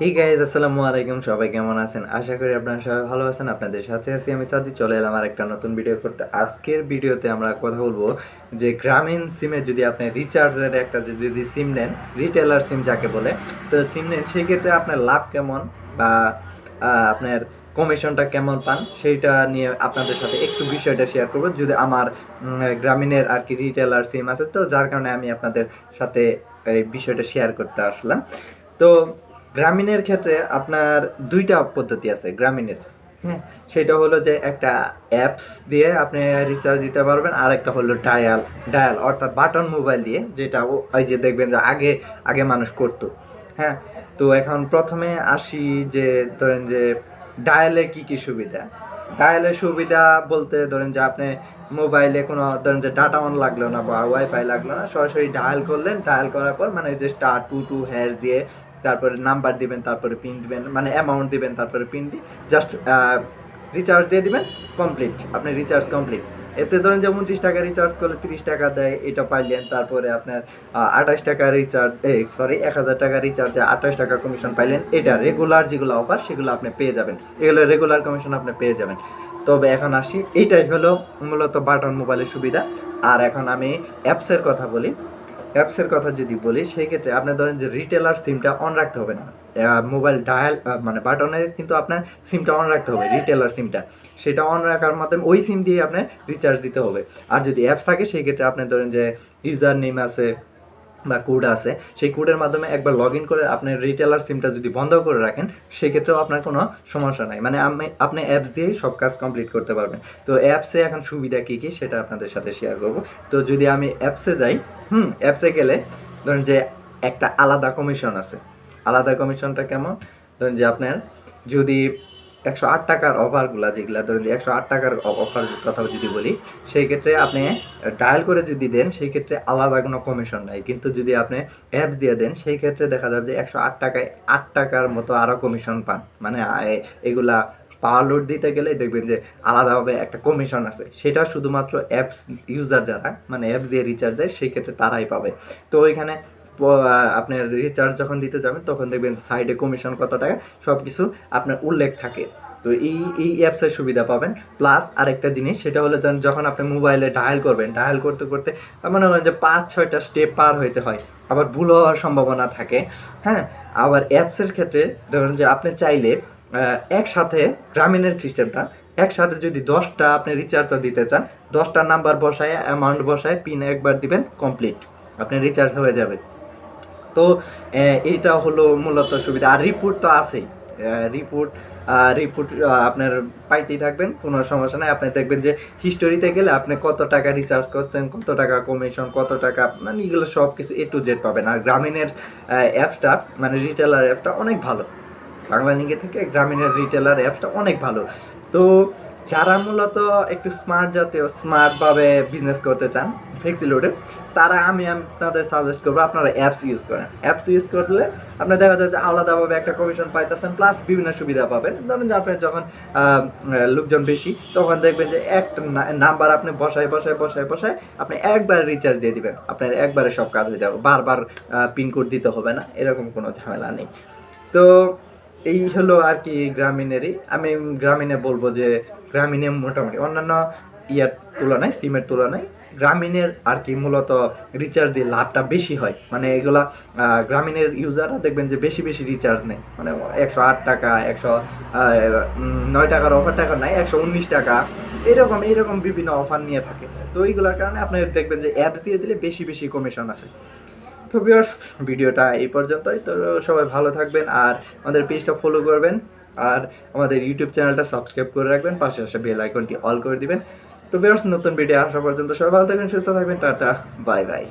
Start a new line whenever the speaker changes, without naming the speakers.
Hey guys আসসালামু আলাইকুম সবাই কেমন আছেন? আশা করি আপনারা সবাই ভালো আছেন। আপনাদের সাথে আছি আমি সাদি চলে এলাম আর একটা নতুন ভিডিও করতে। আজকের ভিডিওতে আমরা কথা বলব যে গ্রামীণ সিমে যদি আপনি রিচার্জের একটা যদি সিম নেন রিটেলার সিম যাকে বলে, তো সিম নেন সেই ক্ষেত্রে আপনার লাভ কেমন বা আপনার কমিশনটা কেমন পান, সেইটা নিয়ে আপনাদের সাথে একটু বিষয়টা শেয়ার করব। যদি আমার গ্রামীণের আর কি রিটেলার সিম আছে, তো যার কারণে আমি আপনাদের সাথে এই বিষয়টা শেয়ার করতে আসলাম। তো গ্রামীণের ক্ষেত্রে আপনার দুইটা পদ্ধতি আছে গ্রামীণের। হ্যাঁ সেটা হলো যে একটা অ্যাপস দিয়ে আপনি রিচার্জ দিতে পারবেন, আর একটা হলো ডায়াল ডায়াল অর্থাৎ বাটন মোবাইল দিয়ে, যেটা ওই যে দেখবেন যে আগে আগে মানুষ করতো। হ্যাঁ তো এখন প্রথমে আসি যে ধরেন যে ডায়ালে কি কি সুবিধা? ডায়ালের সুবিধা বলতে ধরেন যে আপনি মোবাইলে কোনো ধরেন যে ডাটা অন লাগল না বা ওয়াইফাই লাগল না, সরাসরি ডায়াল করলেন ডায়াল করার পর মানে যে স্টার টু টু হ্যাশ দিয়ে তারপরে নাম্বার দিবেন, তারপরে পিন দিবেন মানে অ্যামাউন্ট দিবেন, তারপরে পিন দিয়ে জাস্ট রিচার্জ দিয়ে দিবেন কমপ্লিট আপনি রিচার্জ কমপ্লিট এতে ধরেন যেমন উনত্রিশ টাকা রিচার্জ করলে তিরিশ টাকা দেয়, এটা পাইলেন। তারপরে আপনার আঠাশ টাকা রিচার্জ এই সরি এক হাজার টাকা রিচার্জে আঠাশ টাকা কমিশন পাইলেন। এটা রেগুলার যেগুলো অফার সেগুলো আপনি পেয়ে যাবেন। এগুলো রেগুলার কমিশন আপনি পেয়ে যাবেন। তবে এখন আসি এইটাই হলো মূলত বাটন মোবাইলের সুবিধা। আর এখন আমি অ্যাপসের কথা বলি। অ্যাপসের কথা যদি বলি সেই ক্ষেত্রে আপনি ধরেন যে রিটেলার সিমটা অন রাখতে হবে না। মোবাইল ডায়াল মানে বাটনে কিন্তু আপনার সিমটা অন রাখতে হবে রিটেলার সিমটা সেটা অন রাখার মাধ্যমে ওই সিম দিয়ে আপনার রিচার্জ দিতে হবে। আর যদি অ্যাপস থাকে সেই ক্ষেত্রে আপনি ধরেন যে ইউজার নেম আছে বা কোড আছে সেই কোডের মাধ্যমে একবার লগ ইন করে আপনি রিটেলার সিমটা যদি বন্ধ করে রাখেন সেক্ষেত্রেও আপনার কোনো সমস্যা নাই। মানে আমি আপনি অ্যাপস দিয়েই সব কাজ কমপ্লিট করতে পারবেন। তো অ্যাপসে এখন সুবিধা কী কী সেটা আপনাদের সাথে শেয়ার করব। তো যদি আমি অ্যাপসে যাই হুম, অ্যাপসে গেলে ধরুন যে একটা আলাদা কমিশন আছে। আলাদা কমিশনটা কেমন? ধরুন যে আপনার যদি একশো আট টাকার অফারগুলো যেগুলো, ধরুন যে একশো আট টাকার অফার কথা যদি বলি, সেই ক্ষেত্রে আপনি ডায়াল করে যদি দেন, সেই ক্ষেত্রে আলাদা কোনো কমিশন নাই। কিন্তু যদি আপনি অ্যাপস দিয়ে দেন, সেই ক্ষেত্রে দেখা যাবে যে একশো আট টাকায় আট টাকার মতো আরও কমিশন পান। মানে এগুলা পাওয়ার লোড দিতে গেলে দেখবেন যে আলাদাভাবে একটা কমিশন আছে। সেটা শুধুমাত্র অ্যাপস ইউজার যারা মানে অ্যাপস দিয়ে রিচার্জ দেয়, সেই ক্ষেত্রে তারাই পাবে। তো ওইখানে আপনার রিচার্জ যখন দিতে যাবেন, তখন দেখবেন সাইডে কমিশন কত টাকা সব কিছু আপনার উল্লেখ থাকে। তো এই এই অ্যাপসের সুবিধা পাবেন। প্লাস আরেকটা জিনিস, সেটা হলো যখন আপনি মোবাইলে ডায়াল করবেন ডায়াল করতে করতে মনে করেন যে পাঁচ, ছয়টা স্টেপ পার হইতে হয়। আবার ভুল হওয়ার সম্ভাবনা থাকে। হ্যাঁ? আবার অ্যাপসের ক্ষেত্রে ধরুন যে আপনি চাইলে একসাথে গ্রামীণের সিস্টেমটা, একসাথে যদি দশটা আপনি রিচার্জ দিতে চান, দশটা নাম্বার বসায় অ্যামাউন্ট বসায় পিন একবার দিবেন কমপ্লিট আপনি রিচার্জ হয়ে যাবে। তো এইটা হলো মূলত সুবিধা। আর রিপোর্ট তো আছেই। রিপোর্ট রিপোর্ট আপনার পাইতেই থাকবেন, কোনো সমস্যা নাই। আপনি দেখবেন যে হিস্টোরিতে গেলে আপনি কত টাকা রিচার্জ করছেন, কত টাকা কমিশন কত টাকা মানে এগুলো সব কিছু এ টু জেড পাবেন। আর গ্রামীণের অ্যাপসটা মানে রিটেলার অ্যাপটা অনেক ভালো। বাংলা লিঙ্কে থেকে গ্রামীণের রিটেলার অ্যাপসটা অনেক ভালো। তো যারা মূলত একটু স্মার্ট জাতীয় স্মার্টভাবে বিজনেস করতে চান ফ্লেক্সি লোডে তারা আমি আপনাদের সাজেস্ট করব আপনারা অ্যাপস ইউজ করেন। অ্যাপস ইউজ করলে আপনার দেখা যায় যে আলাদাভাবে একটা কমিশন পাইতেছেন প্লাস বিভিন্ন সুবিধা পাবেন। ধরেন যে আপনার যখন লোকজন বেশি, তখন দেখবেন যে একটা নাম্বার আপনি বসায় বসায় বসায় বসায় আপনি একবার রিচার্জ দিয়ে দিবেন। আপনার একবারে সব কাজ হয়ে যাবে। বারবার পিনকোড দিতে হবে না, এরকম কোনো ঝামেলা নেই। তো এই হলো আর কি গ্রামীণেরই। আমি গ্রামীণে বলব যে গ্রামীণে মোটামুটি অন্যান্য ইয়ার তুলনায়, সিমের তুলনায় গ্রামীণের আর কি মূলত রিচার্জ দিয়ে লাভটা বেশি হয়। মানে এগুলা গ্রামীণের ইউজাররা দেখবেন যে বেশি বেশি রিচার্জ নেয়। মানে একশো আট টাকা, একশো নয় টাকার অফার টাকা নাই, একশো উনিশ টাকা। এরকম এরকম বিভিন্ন অফার নিয়ে থাকে। তো এইগুলোর কারণে আপনি দেখবেন যে অ্যাপস দিয়ে দিলে বেশি বেশি কমিশন আসে। তো ভিউয়ার্স ভিডিওটা এই পর্যন্তই। তো সবাই ভালো থাকবেন আর আমাদের পেজটা ফলো করবেন আর আমাদের ইউটিউব চ্যানেলটা সাবস্ক্রাইব করে রাখবেন। পাশে পাশে বেল আইকনটি অল করে দিবেন। তো ভিউয়ার্স নতুন ভিডিও আসা পর্যন্ত সবাই ভালো থাকবেন, সুস্থ থাকবেন, টাটা বাই বাই